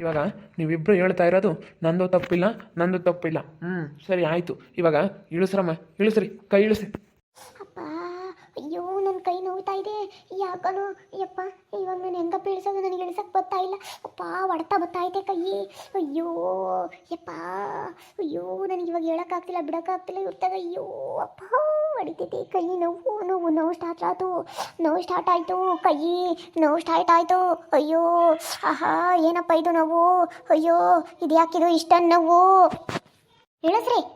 ಇವಾಗ ನೀವಿಬ್ಬರು ಹೇಳ್ತಾ ಇರೋದು, ನಂದು ತಪ್ಪಿಲ್ಲ ನಂದು ತಪ್ಪಿಲ್ಲ. ಹ್ಞೂ ಸರಿ, ಆಯಿತು. ಇವಾಗ ಇಳಿಸ್ರಮ್ಮ, ಇಳಿಸ್ರಿ, ಕೈ ಇಳಿಸಿ ಅಪ್ಪ ಅಯ್ಯೋ ನನ್ನ ಕೈ ನೋವ್ತಾ ಇದೆ ಯಾಕನು ಯಪ್ಪ ಇವಾಗ ನಾನು ಹೆಂಗ ಬೀಳ್ಸೋದು ನನಗೆ ಇಳಿಸಕ್ಕೆ ಬರ್ತಾ ಇಲ್ಲ. ಅಪ್ಪ, ಹೊಡ್ತಾ ಬರ್ತಾ ಐತೆ ಕೈ. ಅಯ್ಯೋ ಯಪ್ಪ ಅಯ್ಯೋ, ನನಗೆ ಇವಾಗ ಹೇಳಕ್ಕಾಗ್ತಿಲ್ಲ ಬಿಡಕ್ಕಾಗ್ತಿಲ್ಲ ಇರ್ತಾಗ ಅಯ್ಯೋ, ಅಪ್ಪ, ಹೊಡಿತೈತೆ ಕೈ. ನೋವು ನೋವು ನೋವು ಸ್ಟಾರ್ಟ್ ಆಯ್ತು. ನೋವು ಸ್ಟಾರ್ಟ್ ಆಯಿತು. ಕೈ, ನೋವು ಸ್ಟಾರ್ಟ್ ಆಯಿತು. ಅಯ್ಯೋ, ಆಹಾ, ಏನಪ್ಪ ಇದು ನೋವು? ಅಯ್ಯೋ ಇದು ಯಾಕಿದು ಇಷ್ಟ ನೋವು ಇಳಿಸ್ರಿ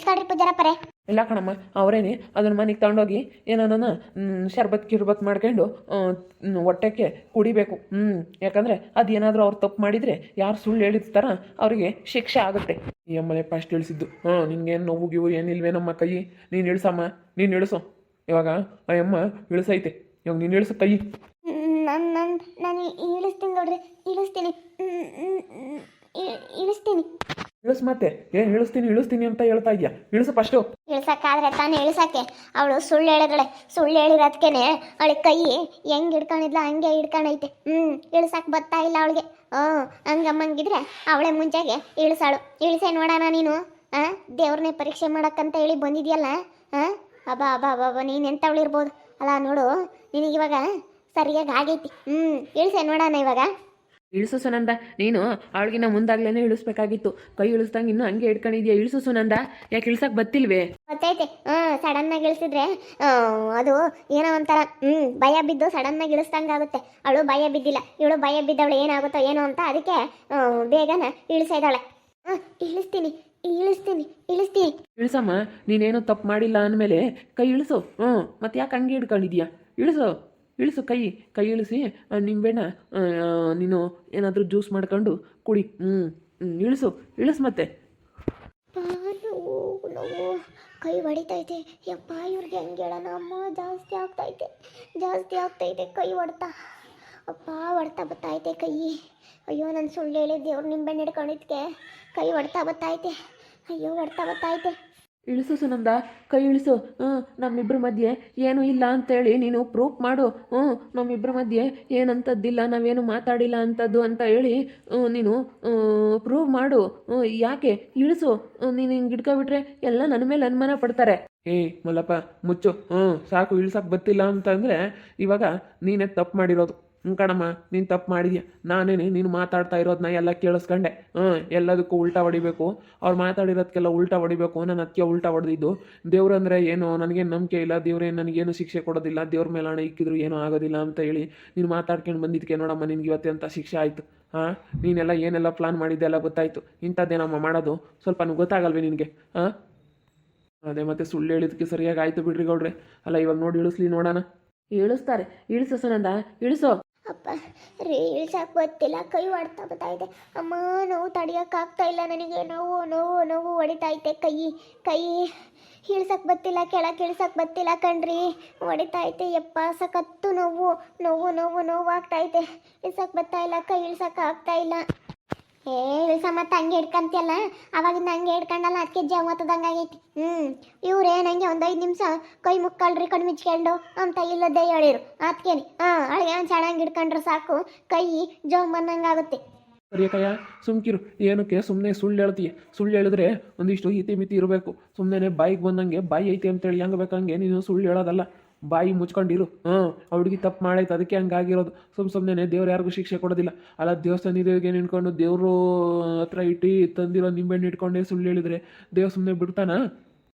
ಹ್ಞೂ ಇಸ್ಕಾಡ್ರಿ ಪೂಜಾರಪ್ಪರೇ ಇಲ್ಲ ಕಣಮ್ಮ ಅವರೇನೆ ಅದನ್ನ ಮನೆಗೆ ತಗೊಂಡೋಗಿ ಏನನ್ನ ಶರ್ಬತ್ ಕಿರ್ಬತ್ ಮಾಡ್ಕೊಂಡು ಹೊಟ್ಟೆಗೆ ಕುಡಿಬೇಕು. ಹ್ಞೂ ಯಾಕಂದರೆ ಅದೇನಾದರೂ ಅವ್ರು ತಪ್ಪು ಮಾಡಿದರೆ ಯಾರು ಸುಳ್ಳು ಹೇಳಿರ್ತಾರ ಅವರಿಗೆ ಶಿಕ್ಷೆ ಆಗುತ್ತೆ. ಈ ಅಮ್ಮನೆ ಫಸ್ಟ್ ಇಳಿಸಿದ್ದು ಹಾಂ ನಿಂಗೇನು ನೋವು ಗಿವು ಏನಿಲ್ವೇನಮ್ಮ ಕೈ? ನೀನು ಇಳಿಸಮ್ಮ ನೀನು ಇಳಿಸು. ಇವಾಗ ಆ ಅಮ್ಮ ಇಳಿಸೈತೆ. ಇವಾಗ ನೀನು ಇಳಿಸು ಕೈ. ನಾನು ನಾನು ನಾನು ಇಳಿಸ್ತೀನಿ ನೋಡ್ರಿ ಇಳಿಸ್ತೀನಿ. ಇಳಿಸ್ತೀನಿ. ಇಳಿಸ್ ಮತ್ತೆ. ಏನ್ ಇಳಿಸ್ತೀನಿ ಇಳಿಸ್ತೀನಿ ಅಂತ ಹೇಳ್ತಾ ಇದೆಯಾ? ಇಳಿಸು ಫಸ್ಟು ಆದ್ರೆ ತಾನೇ ಇಳಿಸಕ್ಕೆ. ಅವಳು ಸುಳ್ಳು ಹೇಳಿದಳೆ. ಸುಳ್ಳು ಹೇಳಿರೋದಕ್ಕೇನೆ ಅವಳ ಕೈ ಹೆಂಗ್ ಹಿಡ್ಕೊಂಡಿದ್ಲ, ಹಂಗೆ ಹಿಡ್ಕೊಂಡೈತೆ. ಹ್ಮ್, ಇಳಿಸಕ್ ಬರ್ತಾ ಇಲ್ಲ ಅವಳಿಗೆ. ಹ್ಮ್ ಹಂಗಮ್ಮಂಗಿದ್ರೆ ಅವಳೆ ಮುಂಚೆಗೆ ಇಳಿಸಾಳು. ಇಳಿಸೆ ನೋಡೋಣ ನೀನು. ಆ ದೇವ್ರನ್ನೇ ಪರೀಕ್ಷೆ ಮಾಡಕ್ಕಂತ ಹೇಳಿ ಬಂದಿದ್ಯಲ್ಲ? ಆ ಅಬ್ಬಾ ಅಬ್ಬಾ ಅಬ್ಬಾ ನೀನು ಎಂಥವಳು ಅಲ್ಲ ನೋಡು ನಿನಗಿವಾಗ ಸರಿಯಾಗಿ ಆಗೈತಿ. ಹ್ಮ್, ಇಳಿಸೆ ನೋಡೋಣ ಇವಾಗ. ಇಳಿಸು ಸುನಂದ ನೀನು ಅವಳಿಗಿನ್ನ ಮುಂದಾಗ್ಲೇನೆ ಇಳಿಸ್ಬೇಕಾಗಿತ್ತು. ಕೈ ಇಳಿಸ್ದಂಗೆ ಇನ್ನು ಹಂಗೆ ಇಡ್ಕೊಂಡಿದ್ಯಾ ಇಳಿಸು ಸುನಂದ ಯಾಕೆ ಇಳ್ಸಕ್ ಬತ್ತಿಲ್ವೇ? ಗೊತ್ತೈತೆ. ಸಡನ್ ಆಗಿ ಇಳಿಸಿದ್ರೆ ಅದು ಏನೋ ಒಂಥರ ಹ್ಮ್ ಭಯ ಬಿದ್ದು ಸಡನ್ ಆಗಿ ಇಳಿಸ್ದಂಗ ಆಗುತ್ತೆ. ಅವಳು ಭಯ ಬಿದ್ದಿಲ್ಲ. ಇವಳು ಭಯ ಬಿದ್ದವಳು ಏನಾಗುತ್ತೋ ಏನೋ ಅಂತ ಅದಕ್ಕೆ ಬೇಗನ ಬೇಗನೆ ಇಳಿಸಿದಾಳೆ ಹ್ಮ್ ಇಳಿಸ್ತೀನಿ ಇಳಿಸ್ತೀನಿ ಇಳಿಸ್ತೀನಿ. ಇಳಿಸಮ್ಮ ನೀನೇನು ತಪ್ಪು ಮಾಡಿಲ್ಲ ಅಂದಮೇಲೆ ಕೈ ಇಳಿಸು. ಹ್ಮ್ ಮತ್ತೆ ಯಾಕೆ ಹಂಗೆ ಇಡ್ಕೊಂಡಿದ್ಯಾ ಇಳಿಸು. ಇಳಿಸು, ಕೈ ಕೈ ಇಳಿಸಿ ನಿಂಬೆಣ್ಣ ನೀನು ಏನಾದರೂ ಜ್ಯೂಸ್ ಮಾಡ್ಕೊಂಡು ಕುಡಿ. ಹ್ಞೂ ಇಳಿಸು ಇಳಿಸು ಮತ್ತೆ. ನೋವು. ಕೈ ಹೊಡಿತೈತೆ. ಯಪ್ಪ, ಇವ್ರಿಗೆ ಹೆಂಗೆ ಹೇಳೋಣ? ಅಮ್ಮ, ಜಾಸ್ತಿ ಆಗ್ತೈತೆ. ಜಾಸ್ತಿ ಆಗ್ತೈತೆ. ಕೈ ಹೊಡ್ತಾ. ಅಪ್ಪ, ಹೊಡ್ತಾ ಬತ್ತೈತೆ ಕೈ. ಅಯ್ಯೋ, ನಾನು ಸುಳ್ಳು ಹೇಳಿದ್ದೆ ಅವ್ರು ನಿಂಬೆಣ್ಣೆ ಹಿಡ್ಕೊಂಡಿದ್ಕೆ. ಕೈ ಹೊಡ್ತಾ ಬತ್ತೈತೆ. ಅಯ್ಯೋ, ಹೊಡ್ತಾ ಬತ್ತೈತೆ. ಇಳಿಸು ಸುನಂದ, ಕೈ ಇಳಿಸು. ಹ್ಞೂ ನಮ್ಮಿಬ್ಬರ ಮಧ್ಯೆ ಏನೂ ಇಲ್ಲ ಅಂತೇಳಿ ನೀನು ಪ್ರೂಫ್ ಮಾಡು. ಹ್ಞೂ ನಮ್ಮಿಬ್ಬರ ಮಧ್ಯೆ ಏನಂಥದ್ದಿಲ್ಲ ನಾವೇನು ಮಾತಾಡಿಲ್ಲ ಅಂಥದ್ದು ಅಂತ ಹೇಳಿ ನೀನು ಪ್ರೂವ್ ಮಾಡು. ಯಾಕೆ? ಇಳಿಸು. ನೀನು ಹಿಂಗೆ ಇಟ್ಕೊಬಿಟ್ರೆ ಎಲ್ಲ ನನ್ನ ಮೇಲೆ ಅನುಮಾನ ಪಡ್ತಾರೆ. ಏಯ್ ಮಲ್ಲಪ್ಪ, ಮುಚ್ಚು. ಹ್ಞೂ ಸಾಕು ಇಳಿಸಕ್ಕೆ ಬತ್ತಿಲ್ಲ ಅಂತಂದರೆ ಇವಾಗ ನೀನೇ ತಪ್ಪು ಮಾಡಿರೋದು. ಹ್ಞೂ ಕಣಮ್ಮ, ನೀನು ತಪ್ಪು ಮಾಡಿದ್ಯಾ? ನಾನೇನೆ ನೀನು ಮಾತಾಡ್ತಾ ಇರೋದನ್ನ ಎಲ್ಲ ಕೇಳಿಸ್ಕೊಂಡೆ. ಹ್ಞೂ ಎಲ್ಲದಕ್ಕೂ ಉಲ್ಟಾ ಹೊಡಿಬೇಕು. ಅವ್ರು ಮಾತಾಡಿರೋದಕ್ಕೆಲ್ಲ ಉಲ್ಟಾ ಹೊಡಿಬೇಕು. ನಾನು ಅದಕ್ಕೆ ಉಲ್ಟಾ ಹೊಡೆದಿದ್ದು. ದೇವ್ರಂದ್ರೆ ಏನು? ನನಗೆ ನಂಬಿಕೆ ಇಲ್ಲ. ದೇವ್ರೇನು ನನಗೇನು ಶಿಕ್ಷೆ ಕೊಡೋದಿಲ್ಲ. ದೇವ್ರ ಮೇಲೆ ಹಣ ಇಕ್ಕಿದ್ರು ಏನೂ ಆಗೋದಿಲ್ಲ ಅಂತ ಹೇಳಿ ನೀನು ಮಾತಾಡ್ಕೊಂಡು ಬಂದಿದ್ದಕ್ಕೆ ನೋಡಮ್ಮ, ನಿನಗೆ ಇವತ್ತೆ ಅಂತ ಶಿಕ್ಷೆ ಆಯಿತು? ಹಾಂ, ನೀನೆಲ್ಲ ಏನೆಲ್ಲ ಪ್ಲಾನ್ ಮಾಡಿದ್ದೆ ಎಲ್ಲ ಗೊತ್ತಾಯಿತು. ಇಂಥದ್ದೇನಮ್ಮ ಮಾಡೋದು. ಸ್ವಲ್ಪ ಗೊತ್ತಾಗಲ್ವೇ ನಿನಗೆ? ಹಾಂ? ಅದೇ ಮತ್ತೆ ಸುಳ್ಳು ಹೇಳಿದಕ್ಕೆ ಸರಿಯಾಗಿ ಆಯಿತು ಬಿಡ್ರಿ ಗೌಡ್ರೆ. ಅಲ್ಲ, ಇವಾಗ ನೋಡಿ ಇಳಿಸ್ಲಿ ನೋಡೋಣ. ಇಳಿಸ್ತಾರೆ. ಇಳಿಸು ಸುನಂದ. ಇಳಿಸೋ. ಅಪ್ಪ, ರೀಲ್ಸ್ ಹಾಕಿ ಗೊತ್ತಿಲ್ಲ ಕೈ ಹೊಡ್ತಾ ಇದೆ. ಅಮ್ಮ, ನೋವು ತಡಿಯೋಕ್ಕಾಗ್ತಾ ಇಲ್ಲ ನನಗೆ. ನೋವು ನೋವು ನೋವು ಹೊಡಿತಾ ಐತೆ ಕೈ. ಕೈ ಇಳ್ಸಕ್ಕೆ ಬತ್ತಿಲ್ಲ ಕೆಳಗೆ ಇಳ್ಸಕ್ಕೆ ಬತ್ತಿಲ್ಲ ಕಣ್ರಿ. ಐತೆ ಯಪ್ಪ, ಸಖತ್ತು ನೋವು. ನೋವು ನೋವು ನೋವು ಆಗ್ತೈತೆ ಇಳ್ಸಕ್ಕೆ ಬರ್ತಾ ಇಲ್ಲ, ಕೈ ಇಳ್ಸಕ್ಕೆ ಆಗ್ತಾ ಇಲ್ಲ. ಏ ಇಳ್ಸ ಮತ್ತೆ ಹಂಗೆ ಹಿಡ್ಕಂತಿಯಲ್ಲ? ಅವಾಗಿಂದ ಹಂಗೆ ಹಿಡ್ಕೊಂಡಲ್ಲ ಅದಕ್ಕೆ ಜವ ಮತ್ತದಂಗೆ ಆಗೈತಿ. ಹ್ಞೂ ಇವ್ರೇ ನಂಗೆ ಒಂದು ಐದು ನಿಮಿಷ ಕೈ ಮುಕ್ಕಳ್ರಿ ಕಣ್ಣು ಮುಚ್ಕೊಂಡು ಅಂತ ಇಲ್ಲದೆ ಹೇಳಿರು. ಅದಕ್ಕೇನೆ ಹಾಂ, ಅಳಿಗೆ ಒಂದು ಚೆನ್ನಾಗಿ ಹಿಡ್ಕೊಂಡ್ರೆ ಸಾಕು, ಕೈ ಜವ್ ಬಂದಂಗೆ ಆಗುತ್ತೆ. ಸರಿಯಕಯ್ಯ ಸುಮ್ಕಿರು. ಏನಕ್ಕೆ? ಸುಮ್ಮನೆ ಸುಳ್ಳು ಹೇಳ್ತೀಯ? ಸುಳ್ಳು ಹೇಳಿದ್ರೆ ಒಂದಿಷ್ಟು ಹಿತಿ ಮಿತಿ ಇರಬೇಕು. ಸುಮ್ಮನೆ ಬಾಯಿಗೆ ಬಂದಂಗೆ ಬಾಯಿ ಐತಿ ಅಂತೇಳಿ ಹೆಂಗೆ ಬೇಕಂಗೆ ನೀನು ಸುಳ್ಳು ಹೇಳೋದಲ್ಲ. ಬಾಯಿ ಮುಚ್ಕೊಂಡಿರು. ಹಾಂ ಆ ಹುಡುಗಿ ತಪ್ಪು ಮಾಡೈತೆ ಅದಕ್ಕೆ ಹಂಗಾಗಿರೋದು ಸುಮ್ಮ ಸುಮ್ಮನೆ ದೇವ್ರು ಯಾರಿಗೂ ಶಿಕ್ಷೆ ಕೊಡೋದಿಲ್ಲ. ಅಲ್ಲ, ದೇವಸ್ಥಾನ ಇದೇಗೆ ನಿಂತ್ಕೊಂಡು ದೇವರು ಹತ್ರ ಇಟ್ಟು ತಂದಿರೋ ನಿಂಬೆಣ್ಣೆ ಇಟ್ಕೊಂಡೇ ಸುಳ್ಳು ಹೇಳಿದ್ರೆ ದೇವ್ರು ಸುಮ್ಮನೆ ಬಿಡ್ತಾನಾ?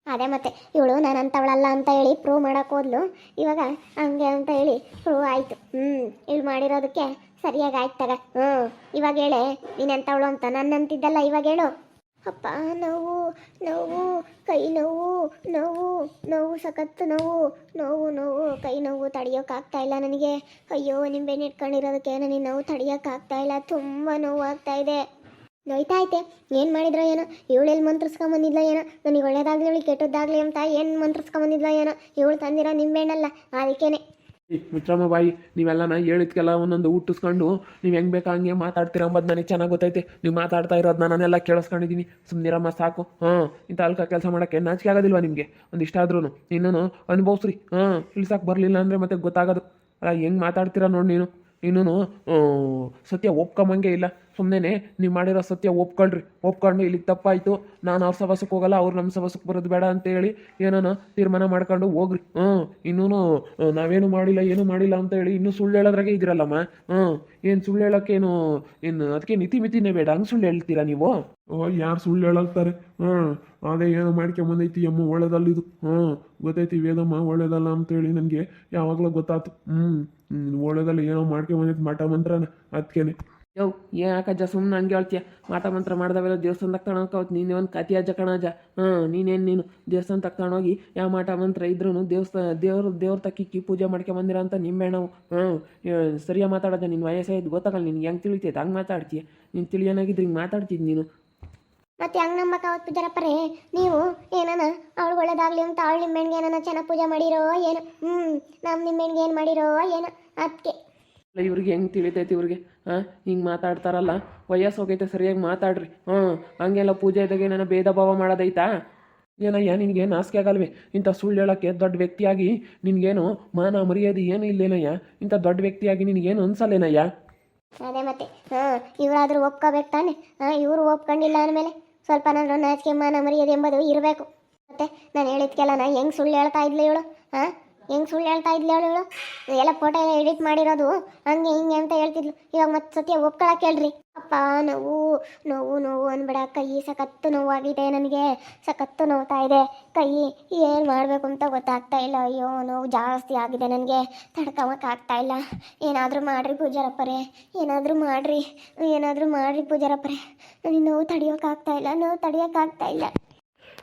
ಅದೇ ಮತ್ತೆ, ಇವಳು ನಾನು ಅಂತವಳಲ್ಲ ಅಂತ ಹೇಳಿ ಪ್ರೂವ್ ಮಾಡಕ್ಕೆ ಹೋದ್ಲು. ಇವಾಗ ಹಂಗೆ ಅಂತ ಹೇಳಿ ಪ್ರೂವ್ ಆಯಿತು. ಹ್ಞೂ ಇಲ್ಲಿ ಮಾಡಿರೋದಕ್ಕೆ ಸರಿಯಾಗಿ ಆಯ್ತು ತಗ. ಹ್ಞೂ, ಇವಾಗ ಹೇಳೆ ನೀನು ಅಂತ ನನ್ನ ಅಂತಿದ್ದಲ್ಲ ಇವಾಗ ಹೇಳು. ಅಪ್ಪ, ನೋವು ನೋವು, ಕೈ ನೋವು ನೋವು ನೋವು, ಸಖತ್ತು ನೋವು ನೋವು ನೋವು, ಕೈ ನೋವು ತಡೆಯೋಕ್ಕಾಗ್ತಾ ಇಲ್ಲ ನನಗೆ. ಅಯ್ಯೋ ನಿಂಬೆಣ್ಣೆ ಇಟ್ಕೊಂಡಿರೋದಕ್ಕೆ ನನಗೆ ನೋವು ತಡಿಯೋಕ್ಕಾಗ್ತಾ ಇಲ್ಲ, ತುಂಬ ನೋವು ಆಗ್ತಾ ಇದೆ. ನೋಯ್ತಾ ಐತೆ ಏನು ಮಾಡಿದ್ರೋ ಏನೋ ಇವಳೆಲ್ಲಿ ಮಂತ್ರಿಸ್ಕೊಂಬಂದಿದ್ಲ ಏನೋ, ನನಗೆ ಒಳ್ಳೇದಾಗಲಿ ಇವಳಿಗೆ ಕೆಟ್ಟದ್ದಾಗ್ಲಿ ಅಂತ ಏನು ಮಂತ್ರಿಸ್ಕೊಂಬಂದಿದ್ಲ ಏನೋ, ಇವಳು ತಂದಿರೋ ನಿಂಬೆಣ್ಣಲ್ಲ ಅದಕ್ಕೇನೆ. ಮಿತ್ರಮ್ಮ ಬಾಯಿ ನೀವೆಲ್ಲನ ಹೇಳಿದ್ಕೆಲ್ಲ ಒಂದೊಂದು ಹುಟ್ಟಿಸ್ಕೊಂಡು ನೀವು ಹೆಂಗೆ ಬೇಕಾ ಹಂಗೆ ಮಾತಾಡ್ತೀರ ಅಂಬದು ನನಗೆ ಚೆನ್ನಾಗಿ ಗೊತ್ತೈತೆ. ನೀವು ಮಾತಾಡ್ತಾ ಇರೋದನ್ನ ನಾನೆಲ್ಲ ಕೇಳಿಸ್ಕೊಂಡಿದ್ದೀನಿ. ಸುಮ್ಮನಿರಮ್ಮ ಸಾಕು. ಹಾಂ ಇಂಥ ಅಲ್ಕ ಕೆಲಸ ಮಾಡೋಕ್ಕೆ ನಾಚಿಕೆ ಆಗೋದಿಲ್ವಾ ನಿಮಗೆ? ಒಂದಿಷ್ಟಾದ್ರೂ ಇನ್ನೂ ಅನುಭವಿಸ್ರಿ. ಹಾಂ ಇಳ್ಸಕ್ಕೆ ಬರಲಿಲ್ಲ ಅಂದರೆ ಮತ್ತೆ ಗೊತ್ತಾಗೋದು. ಅಲ್ಲ, ಹೆಂಗೆ ಮಾತಾಡ್ತೀರಾ ನೋಡಿ ನೀನು. ಇನ್ನೂ ಸತ್ಯ ಒಪ್ಕೊಂಬಂಗೆ ಇಲ್ಲ. ಸುಮ್ಮನೆ ನೀವು ಮಾಡಿರೋ ಸತ್ಯ ಒಪ್ಕೊಳ್ರಿ. ಒಪ್ಕೊಂಡು ಇಲ್ಲಿಗೆ ತಪ್ಪಾಯಿತು. ನಾನು ಅವ್ರ ಸಭಾಸಕ್ಕೆ ಹೋಗಲ್ಲ, ಅವ್ರು ನಮ್ಮ ಸಭಾಸಕ್ಕೆ ಬರೋದು ಬೇಡ ಅಂತ ಹೇಳಿ ಏನೋ ತೀರ್ಮಾನ ಮಾಡ್ಕೊಂಡು ಹೋಗ್ರಿ. ಹ್ಞೂ ಇನ್ನೂ ನಾವೇನು ಮಾಡಿಲ್ಲ, ಏನು ಮಾಡಿಲ್ಲ ಅಂತ ಹೇಳಿ ಇನ್ನೂ ಸುಳ್ಳು ಹೇಳೋದ್ರಾಗೆ ಇದ್ರಲ್ಲಮ್ಮ ಹ್ಞೂ ಏನು ಸುಳ್ಳು ಹೇಳೋಕ್ಕೇನು, ಏನು ಅದಕ್ಕೆ ನಿತಿ ಮಿತಿನೇ ಬೇಡ, ಹಂಗೆ ಸುಳ್ಳು ಹೇಳ್ತೀರಾ ನೀವು? ಓ, ಯಾರು ಸುಳ್ಳು ಹೇಳಾಗ್ತಾರೆ ಹ್ಞೂ ಅದೇ ಏನೋ ಮಾಡ್ಕೊಂಬಂದೈತಿ ಅಮ್ಮ ಒಳ್ಳೇದಲ್ಲಿದು ಹ್ಞೂ ಗೊತ್ತೈತಿ ವೇದಮ್ಮ, ಒಳ್ಳೇದಲ್ಲ ಅಂತೇಳಿ ನನಗೆ ಯಾವಾಗಲೂ ಗೊತ್ತಾಯ್ತು ಹ್ಞೂ ಒಳ್ಳೇದಲ್ಲ ಏನೋ ಮಾಡ್ಕೊಂಬಂದೈತಿ ಮಠ ಮಂತ್ರನ ಅದಕ್ಕೇನೆ ಯೋ ಯಾಕಜ್ಜ ಸುಮ್ಮನೆ ಹಂಗೆ ಹೇಳ್ತೀಯ? ಮಾಟ ಮಂತ್ರ ಮಾಡ್ದವೆಲ್ಲ ದೇವಸ್ಥಾನದಾಗ ತಗೊಳಕವತ್ತು ನೀನು ಒಂದು ಕತಿ ಅಜ್ಜ ಕಣಜ್ಜ. ಹಾಂ, ನೀನೇನು ನೀನು? ದೇವಸ್ಥಾನ ತಗೊಂಡೋಗಿ ಯಾವ ಮಾಟ ಮಂತ್ರ ಇದ್ರೂ ದೇವಸ್ಥಾನ ದೇವ್ರ ದೇವ್ರ ತಕ್ಕಿಕ್ಕಿ ಪೂಜೆ ಮಾಡ್ಕೊಂಬಂದಿರ ಅಂತ ನಿಂಬೆಣ್ಣವು ಹ್ಞೂ ಸರಿಯಾಗಿ ಮಾತಾಡೋದ ನಿನ್ನ ವಯಸ್ಸಾಯ್ತು, ಗೊತ್ತಾಗಲ್ಲ ನಿನ್ಗೆ ಹೆಂಗೆ ತಿಳಿತೈತೆ, ಹಂಗೆ ಮಾತಾಡ್ತೀಯ? ನೀನು ತಿಳಿಯೋನಾಗಿದ್ರೆ ಹಿಂಗೆ ಮಾತಾಡ್ತಿದ್ದು ನೀನು. ಮತ್ತೆ ಹಂಗೆ ನಂಬಕ ಅವತ್ತು ಪೂಜಾರಪ್ಪರೇ? ನೀವು ಏನಾನ ಅವಳು ಒಳ್ಳೇದಾಗ್ಲಿ ಅಂತ ಅವಳು ನಿಮ್ಮೆಣ್ಗೆ ಏನಾನ ಚೆನ್ನಾಗಿ ಪೂಜೆ ಮಾಡಿರೋ ಏನು? ಹ್ಞೂ ನಮ್ಮ ನಿಮ್ಮೆಣ್ಗೆ ಏನು ಮಾಡಿರೋ ಏನು? ಅದಕ್ಕೆ ಅಲ್ಲ, ಇವ್ರಿಗೆ ಹೆಂಗೆ ತಿಳಿತೈತಿ ಇವ್ರಿಗೆ? ಹಾಂ ಹಿಂಗೆ ಮಾತಾಡ್ತಾರಲ್ಲ. ವಯಸ್ಸು ಹೋಗೈತೆ, ಸರಿಯಾಗಿ ಮಾತಾಡ್ರಿ. ಹ್ಞೂ, ಹಂಗೆಲ್ಲ ಪೂಜೆ ಇದ್ದಾಗ ನಾನು ಭೇದ ಭಾವ ಮಾಡೋದೈತಾ? ಏನಯ್ಯ, ನಿನಗೆ ನಾಚಿಕೆ ಆಗಲ್ವೇ? ಇಂಥ ಸುಳ್ಳು ಹೇಳೋಕ್ಕೆ ದೊಡ್ಡ ವ್ಯಕ್ತಿಯಾಗಿ ನಿನಗೇನು ಮಾನ ಮರ್ಯಾದೆ ಏನು ಇಲ್ಲೇನಯ್ಯ? ಇಂಥ ದೊಡ್ಡ ವ್ಯಕ್ತಿಯಾಗಿ ನಿನಗೇನು ಅನ್ಸಲ್ಲೇನಯ್ಯ? ಅದೇ ಮತ್ತೆ ಹಾಂ ಇವರಾದರೂ ಒಪ್ಕೋಬೇಕು ತಾನೆ? ಹಾಂ ಇವರು ಒಪ್ಕೊಂಡಿಲ್ಲ ಅಂದಮೇಲೆ ಸ್ವಲ್ಪ ನಾನು ನಾಚಿಕೆ, ಮಾನ ಮರ್ಯಾದೆ ಎಂಬುದು ಇರಬೇಕು. ಮತ್ತೆ, ನಾನು ಹೇಳಿದ್ಕೆಲ್ಲ ನಾ ಹೆಂಗೆ ಸುಳ್ಳು ಹೇಳ್ತಾ ಇದ್ಲು ಇವಳು ಹಾಂ? ಹೆಂಗೆ ಸುಳ್ಳು ಹೇಳ್ತಾ ಇದ್ಲು ಅವಳು ಹೇಳು? ಎಲ್ಲ ಫೋಟೋ ಎಲ್ಲ ಎಡಿಟ್ ಮಾಡಿರೋದು. ಹಂಗೆ ಹಿಂಗೆ ಅಂತ ಹೇಳ್ತಿದ್ಲು. ಇವಾಗ ಮತ್ತೆ ಸತ್ಯ ಒಪ್ಕೊಳಕ್ಕೆ ಹೇಳ್ರಿ. ಅಪ್ಪ, ನೋವು ನೋವು ನೋವು ಅನ್ಬೇಡ. ಕೈ ಸಖತ್ತು ನೋವಾಗಿದೆ ನನಗೆ. ಸಖತ್ತು ನೋವ್ತಾ ಇದೆ. ಕೈ ಏನು ಮಾಡಬೇಕು ಅಂತ ಗೊತ್ತಾಗ್ತಾ ಇಲ್ಲ. ಅಯ್ಯೋ, ನೋವು ಜಾಸ್ತಿ ಆಗಿದೆ ನನಗೆ. ತಡ್ಕೊಳಕ್ಕಾಗ್ತಾ ಇಲ್ಲ. ಏನಾದರೂ ಮಾಡ್ರಿ ಪೂಜಾರಪ್ಪರೇ. ಏನಾದರೂ ಮಾಡ್ರಿ. ಏನಾದರೂ ಮಾಡ್ರಿ ಪೂಜಾರಪ್ಪರೇ. ನನಗೆ ನೋವು ತಡಿಯೋಕ್ಕಾಗ್ತಾ ಇಲ್ಲ. ನೋವು ತಡಿಯೋಕ್ಕಾಗ್ತಾ ಇಲ್ಲ.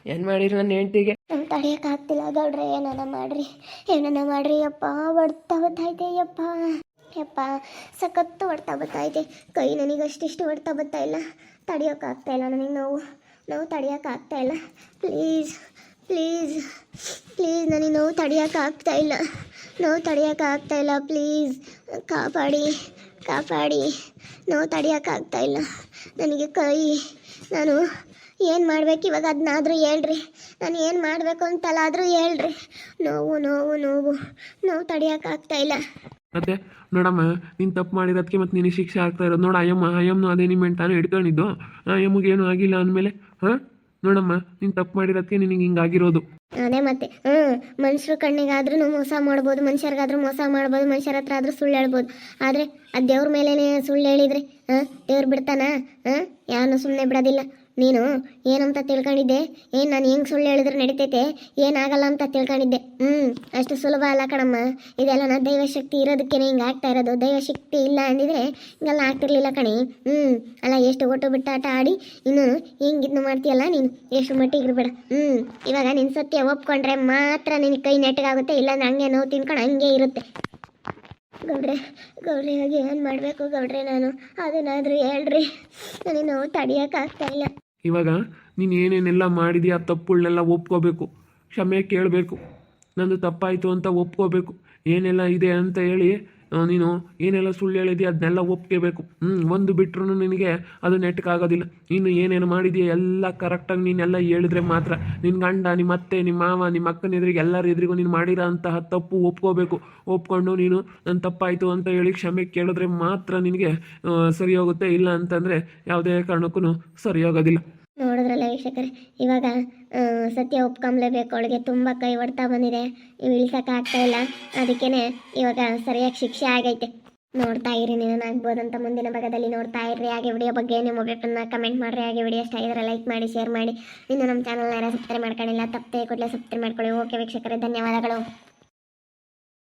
ಏನು ಮಾಡಿರಿ ನನ್ನ ಹೆಂಡ್ತಿಗೆ? ತಡಿಯಕ್ ತಡಿಯೋಕ್ಕಾಗ್ತಿಲ್ಲ ಗೌಡ್ರೆ, ಏನಾನ ಮಾಡ್ರಿ, ಏನನ ಮಾಡ್ರಿ ಅಪ್ಪ ಹೊಡ್ತಾ ಬತ್ತೈತೆ ಯಪ್ಪ. ಯಪ್ಪ, ಸಖತ್ತು ಹೊಡ್ತಾ ಬತ್ತೈತೆ ಕೈ ನನಗೆ ಅಷ್ಟಿಷ್ಟು ಹೊಡ್ತಾ ಬರ್ತಾ ಇಲ್ಲ. ತಡಿಯೋಕ್ಕಾಗ್ತಾ ಇಲ್ಲ ನನಗೆ ನೋವು. ನೋವು ಆಗ್ತಾ ಇಲ್ಲ. ಪ್ಲೀಸ್ ಪ್ಲೀಸ್ ಪ್ಲೀಸ್ ನನಗೆ ನೋವು ಆಗ್ತಾ ಇಲ್ಲ. ನೋವು ಆಗ್ತಾ ಇಲ್ಲ, ಪ್ಲೀಸ್. ಕಾಪಾಡಿ ಕಾಪಾಡಿ. ನೋವು ಆಗ್ತಾ ಇಲ್ಲ. ನನಗೆ ಕೈ, ನಾನು ಏನು ಮಾಡ್ಬೇಕು? ಇವಾಗ ಅದನ್ನಾದರೂ ಹೇಳ್ರಿ. ನಾನು ಏನು ಮಾಡಬೇಕು ಅಂತಲ್ಲಾದರೂ ಹೇಳ್ರಿ. ನೋವು ನೋವು ನೋವು. ನೋವು ತಡಿಯೋಕ್ಕಾಗ್ತಾ ಇಲ್ಲ. ಮತ್ತೆ ನೋಡಮ್ಮ ನೀನು ತಪ್ಪು ಮಾಡಿರೋದಕ್ಕೆ ಮತ್ತು ನಿನಗೆ ಶಿಕ್ಷೆ ಆಗ್ತಾ ಇರೋದು. ನೋಡು ಅಯ್ಯಮ್ಮ ಅಯ್ಯಮ್ಮನು ಅದೇ ನಿಮ್ಮ ಮೆಂಟಾನು ಹಿಡ್ಕೊಂಡಿದ್ದು. ಅಯ್ಯಮ್ಮಗೆ ಏನೂ ಆಗಿಲ್ಲ ಅಂದಮೇಲೆ ಹಾಂ? ನೋಡಮ್ಮ ನೀನು ತಪ್ಪು ಮಾಡಿರೋದಕ್ಕೆ ನಿನಗೆ ಹಿಂಗಾಗಿರೋದು ಅದೇ ಮತ್ತೆ ಹ್ಞೂ ಮನುಷ್ಯರ ಕಣ್ಣಿಗಾದ್ರೂ ಮೋಸ ಮಾಡ್ಬೋದು ಮನುಷ್ಯರಿಗಾದ್ರೂ ಮೋಸ ಮಾಡ್ಬೋದು ಮನುಷ್ಯರ ಹತ್ರ ಆದರೂ ಸುಳ್ಳು ಹೇಳ್ಬೋದು. ಆದರೆ ಆ ದೇವ್ರ ಮೇಲೇ ಸುಳ್ಳು ಹೇಳಿದ್ರೆ ಹಾಂ ದೇವ್ರು ಬಿಡ್ತಾನ? ಹಾಂ? ಯಾರನ್ನೂ ಸುಮ್ಮನೆ ಬಿಡೋದಿಲ್ಲ. ನೀನು ಏನಂತ ತಿಳ್ಕೊಂಡಿದ್ದೆ? ಏನು ನಾನು ಹೆಂಗೆ ಸುಳ್ಳು ಹೇಳಿದ್ರೆ ನಡಿತೈತೆ? ಏನಾಗಲ್ಲ ಅಂತ ತಿಳ್ಕೊಂಡಿದ್ದೆ. ಹ್ಞೂ ಅಷ್ಟು ಸುಲಭ ಅಲ್ಲ ಕಣಮ್ಮ. ಇದೆಲ್ಲ ನಾನು ದೈವಶಕ್ತಿ ಇರೋದಕ್ಕೆ ಹಿಂಗೆ ಆಗ್ತಾ ಇರೋದು. ದೈವಶಕ್ತಿ ಇಲ್ಲ ಅಂದಿದ್ರೆ ಹಿಂಗೆಲ್ಲ ಆಗ್ತಿರ್ಲಿಲ್ಲ ಕಣಿ. ಹ್ಞೂ ಅಲ್ಲ ಎಷ್ಟು ಒಟ್ಟು ಬಿಟ್ಟಾಟ ಆಡಿ, ಇನ್ನು ಹಿಂಗೆ ಇದನ್ನು ಮಾಡ್ತೀಯಲ್ಲ ನೀನು? ಎಷ್ಟು ಮಟ್ಟಿಗೆ ಇರಬೇಡ ಹ್ಞೂ ಇವಾಗ ನಿನ್ನ ಸತ್ಯ ಒಪ್ಕೊಂಡ್ರೆ ಮಾತ್ರ ನಿನ್ನ ಕೈ ನೆಟ್ಟಗಾಗುತ್ತೆ ಇಲ್ಲಾಂದ್ರೆ ಹಂಗೆ ನೋವು ತಿನ್ಕೊಂಡು ಹಂಗೆ ಇರುತ್ತೆ. ಗೌಡ್ರೆ ಗೌಡ್ರೆ, ಹೋಗಿ ಏನು ಮಾಡಬೇಕು ಗೌಡ್ರೆ ನಾನು? ಅದನ್ನಾದರೂ ಹೇಳ್ರಿ. ನನಗೆ ನೋವು ತಡಿಯೋಕ್ಕಾಗ್ತಾ ಇಲ್ಲ. ಇವಾಗ ನೀನು ಏನೇನೆಲ್ಲ ಮಾಡಿದೀಯ ಆ ತಪ್ಪುಗಳನ್ನೆಲ್ಲ ಒಪ್ಕೋಬೇಕು. ಕ್ಷಮೆ ಕೇಳಬೇಕು. ನಂದು ತಪ್ಪಾಯಿತು ಅಂತ ಒಪ್ಕೋಬೇಕು. ಏನೆಲ್ಲ ಇದೆ ಅಂತ ಹೇಳಿ ನೀನು ಏನೆಲ್ಲ ಸುಳ್ಳು ಹೇಳಿದೆಯಾ? ಅದನ್ನೆಲ್ಲ ಒಪ್ಕೋಬೇಕು ಹ್ಞೂ ಒಂದು ಬಿಟ್ಟರು ನಿನಗೆ ಅದು ನೆಟ್ಕಾಗೋದಿಲ್ಲ. ನೀನು ಏನೇನು ಮಾಡಿದೆಯಾ? ಎಲ್ಲ ಕರೆಕ್ಟಾಗಿ ನೀನೆಲ್ಲ ಹೇಳಿದ್ರೆ ಮಾತ್ರ ನಿನ್ನ ಗಂಡ ನಿಮ್ಮ ಅತ್ತೆ ನಿಮ್ಮ ಮಾವ ನಿಮ್ಮ ಅಕ್ಕನ ಎದುರಿಗೆ ಎಲ್ಲರ ಎದುರಿಗೂ ನೀನು ಮಾಡಿರೋ ಅಂತಹ ತಪ್ಪು ಒಪ್ಕೋಬೇಕು. ಒಪ್ಕೊಂಡು ನೀನು ನನ್ನ ತಪ್ಪಾಯಿತು ಅಂತ ಹೇಳಿ ಕ್ಷಮೆ ಕೇಳಿದ್ರೆ ಮಾತ್ರ ನಿನಗೆ ಸರಿ ಹೋಗುತ್ತೆ ಇಲ್ಲ ಅಂತಂದರೆ ಯಾವುದೇ ಕಾರಣಕ್ಕೂ ಸರಿ ಹೋಗೋದಿಲ್ಲ ನೋಡಿದ್ರಲ್ಲ ವೀಕ್ಷಕರೇ, ಇವಾಗ ಸತ್ಯ ಒಪ್ಕೊಂಬ್ಲೇಬೇಕು ಅವಳಿಗೆ ತುಂಬ ಕೈ ಹೊಡ್ತಾ ಬಂದಿದೆ. ಇವು ಆಗ್ತಾ ಇಲ್ಲ. ಅದಕ್ಕೇ ಇವಾಗ ಸರಿಯಾಗಿ ಶಿಕ್ಷೆ ಆಗೈತೆ. ನೋಡ್ತಾ ಇರಿ ಅಂತ ಮುಂದಿನ ಭಾಗದಲ್ಲಿ ನೋಡ್ತಾ ಇರ್ರಿ. ಹಾಗೆ ವಿಡಿಯೋ ಬಗ್ಗೆ ನಿಮ್ಮ ಅಭಿಪ್ರಾಯನ ಕಮೆಂಟ್ ಮಾಡಿರಿ. ಹಾಗೆ ವಿಡಿಯೋ ಇಷ್ಟ ಆಗಿದ್ರೆ ಲೈಕ್ ಮಾಡಿ ಶೇರ್ ಮಾಡಿ. ಇನ್ನು ನಮ್ಮ ಚಾನಲ್ನ ಯಾರು ಸಬ್ಸ್ಕ್ರೈಬ್ ಮಾಡ್ಕೊಂಡಿಲ್ಲ, ತಪ್ಪದೆ ಕೂಡಲೇ ಸಬ್ಸ್ಕ್ರೈಬ್ ಮಾಡ್ಕೊಳ್ಳಿ. ಓಕೆ ವೀಕ್ಷಕರೇ, ಧನ್ಯವಾದಗಳು.